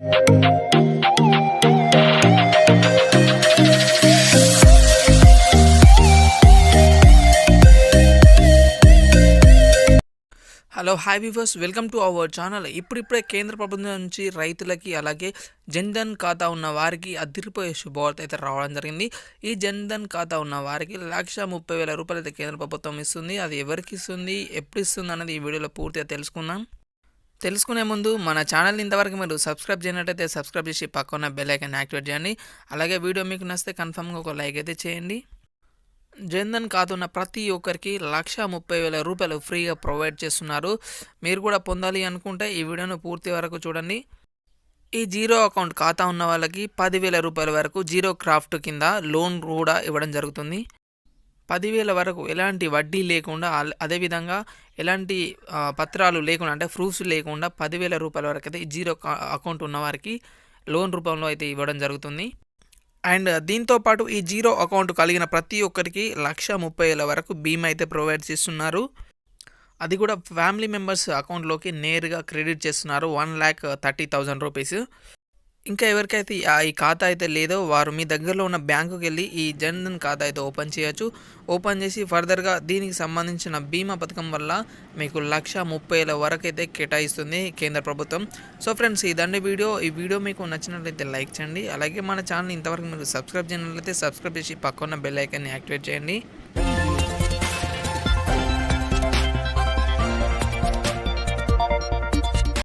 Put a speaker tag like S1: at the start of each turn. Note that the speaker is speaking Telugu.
S1: Hello hi viewers welcome to our channel. ఇప్పుడిప్పుడే కేంద్ర ప్రభుత్వం నుంచి రైతులకి అలాగే జన్ధన్ ఖాతా ఉన్న వారికి అదిరిపోయే శుభవార్త అయితే రావడం జరిగింది. ఈ జన్ధన్ ఖాతా ఉన్న వారికి లక్ష ముప్పై వేల రూపాయలు అయితే కేంద్ర ప్రభుత్వం ఇస్తుంది. అది ఎవరికి ఇస్తుంది? ఎప్పుడు ఇస్తుంది? అనేది ఈ వీడియోలో పూర్తిగా తెలుసుకుందాం. తెలుసుకునే ముందు మన ఛానల్ని ఇంతవరకు మీరు సబ్స్క్రైబ్ చేయనట్టయితే సబ్స్క్రైబ్ చేసి పక్కన బెల్ ఐకాన్ యాక్టివేట్ చేయండి. అలాగే వీడియో మీకు నచ్చితే కన్ఫర్మ్గా ఒక లైక్ అయితే చేయండి. జన్ధన్ ఖాతా ఉన్న ప్రతి ఒక్కరికి లక్ష ముప్పై వేల రూపాయలు ఫ్రీగా ప్రొవైడ్ చేస్తున్నారు. మీరు కూడా పొందాలి అనుకుంటే ఈ వీడియోను పూర్తి వరకు చూడండి. ఈ జీరో అకౌంట్ ఖాతా ఉన్న వాళ్ళకి పదివేల రూపాయల వరకు జీరో క్రాఫ్ట్ కింద లోన్ కూడా ఇవ్వడం జరుగుతుంది. పదివేల వరకు ఎలాంటి వడ్డీ లేకుండా అదేవిధంగా ఎలాంటి పత్రాలు లేకుండా అంటే ప్రూఫ్స్ లేకుండా పదివేల రూపాయల వరకు అయితే జీరో కా- అకౌంట్ ఉన్న వారికి లోన్ రూపంలో అయితే ఇవ్వడం జరుగుతుంది. అండ్ దీంతో పాటు ఈ జీరో అకౌంట్ కలిగిన ప్రతి ఒక్కరికి లక్ష ముప్పై వేల వరకు బీమా అయితే ప్రొవైడ్ చేస్తున్నారు. అది కూడా ఫ్యామిలీ మెంబర్స్ అకౌంట్లోకి నేరుగా క్రెడిట్ చేస్తున్నారు. One lakh thirty thousand rupees. ఇంకా ఎవరికైతే ఈ- ఖాతా అయితే లేదో వారు మీ దగ్గరలో ఉన్న బ్యాంకుకి వెళ్ళి ఈ జన్ధన్ ఖాతా అయితే ఓపెన్ చేయొచ్చు. ఓపెన్ చేసి ఫర్దర్గా దీనికి సంబంధించిన బీమా పథకం వల్ల మీకు లక్ష ముప్పై వేల వరకు అయితే కేటాయిస్తుంది కేంద్ర ప్రభుత్వం. సో ఫ్రెండ్స్ ఇదండి వీడియో. ఈ వీడియో మీకు నచ్చినట్లయితే లైక్ చేయండి. అలాగే మన ఛానల్ ఇంతవరకు మీరు సబ్స్క్రైబ్ చేయనట్లయితే సబ్స్క్రైబ్ చేసి పక్కన బెల్ ఐకాన్ని యాక్టివేట్ చేయండి.